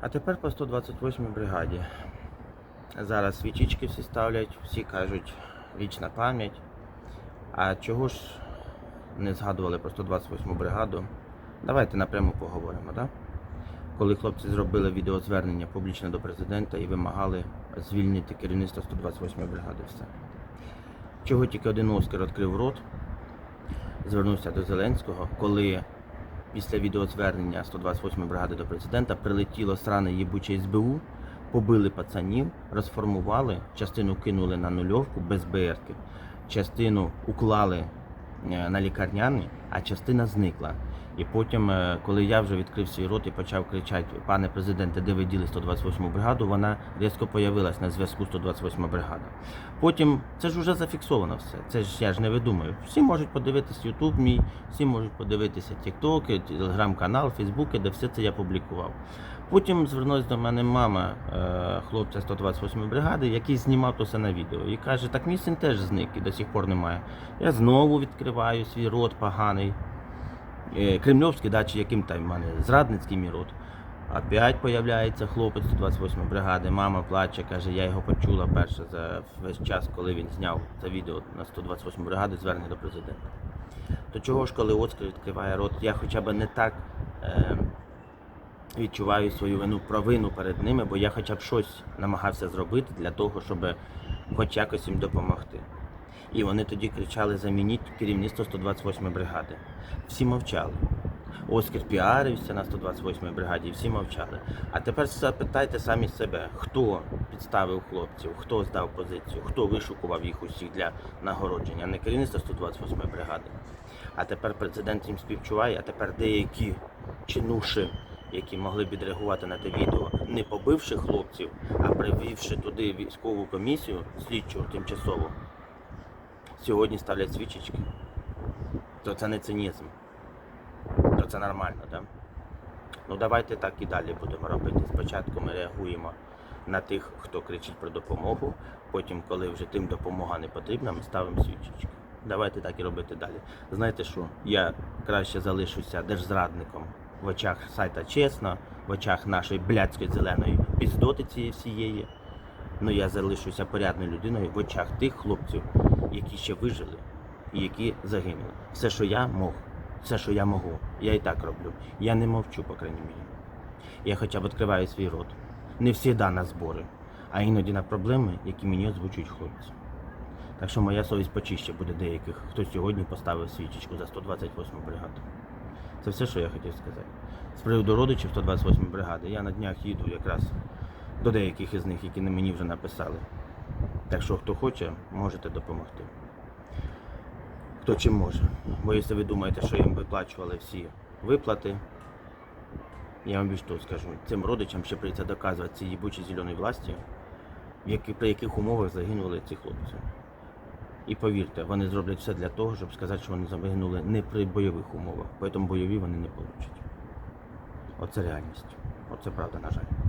А тепер по 128 бригаді. Зараз свічечки всі ставлять, всі кажуть вічна пам'ять. А чого ж не згадували про 128 бригаду? Давайте напряму поговоримо, так? Коли хлопці зробили відеозвернення публічне до президента і вимагали звільнити керівництво 128 бригади, все. Чого тільки один Оскар відкрив рот, звернувся до Зеленського, коли після відеозвернення 128-ї бригади до президента прилетіло сране їбуче СБУ, побили пацанів, розформували, частину кинули на нульовку без БРки, частину уклали е, на лікарняний, а частина зникла. І потім, е, коли я вже відкрив свій рот і почав кричати, пане президенте, де ви діли 128 бригаду, вона різко появилась на зв'язку 128 бригада. Потім це ж вже зафіксовано все. Це ж я ж не видумаю. Всі можуть подивитися Ютуб мій, всі можуть подивитися Тіктоки, телеграм-канал, Фейсбуки, де все це я публікував. Потім звернулася до мене мама е, хлопця 128 бригади, який знімав то все на відео. І каже, так мій син теж зник і до сих пор немає. Я знову відкриваю свій рот поганий. Е, Кремльовський, да, чи яким там мене зрадницький мій рот. Опять появляється хлопець 128 бригади. Мама плаче, каже, я його почула перше за весь час, коли він зняв це відео на 128 бригади звернення до президента. То чого ж, коли Оскар відкриває рот, я хоча б не так е, відчуваю свою вину провину перед ними, бо я хоча б щось намагався зробити для того, щоб хоч якось їм допомогти. І вони тоді кричали замініть керівництво 128 бригади. Всі мовчали. Оскар піарився на 128 бригаді, і всі мовчали. А тепер запитайте самі себе, хто підставив хлопців, хто здав позицію, хто вишукував їх усіх для нагородження, не керівництво 128 бригади. А тепер президент їм співчуває, а тепер деякі чинуші, які могли б відреагувати на те відео, не побивши хлопців, а привівши туди військову комісію слідчу тимчасову, сьогодні ставлять свічечки, то це не цинізм, то це нормально, так? Ну давайте так і далі будемо робити. Спочатку ми реагуємо на тих, хто кричить про допомогу, потім, коли вже тим допомога не потрібна, ми ставимо свічечки. Давайте так і робити далі. Знаєте що? Я краще залишуся держзрадником в очах сайта чесно, в очах нашої блядської зеленої піздоти цієї всієї. Ну я залишуся порядною людиною в очах тих хлопців, які ще вижили і які загинули. Все, що я мог, все, що я можу, я і так роблю. Я не мовчу, по крайній мірі. Я хоча б відкриваю свій рот. Не всіда на збори, а іноді на проблеми, які мені озвучують хлопці. Так що моя совість почище буде деяких, хто сьогодні поставив свічечку за 128 бригаду. Це все, що я хотів сказати. З приводу родичів 128 бригади, я на днях їду якраз до деяких із них, які на мені вже написали. Так що, хто хоче, можете допомогти. Хто чим може. Бо якщо ви думаєте, що їм виплачували всі виплати, я вам більш того скажу, цим родичам ще прийдеться доказувати цій їбучій зеленій власті, які, при яких умовах загинули ці хлопці. І повірте, вони зроблять все для того, щоб сказати, що вони загинули не при бойових умовах, тому бойові вони не получать. Оце реальність. Оце правда, на жаль.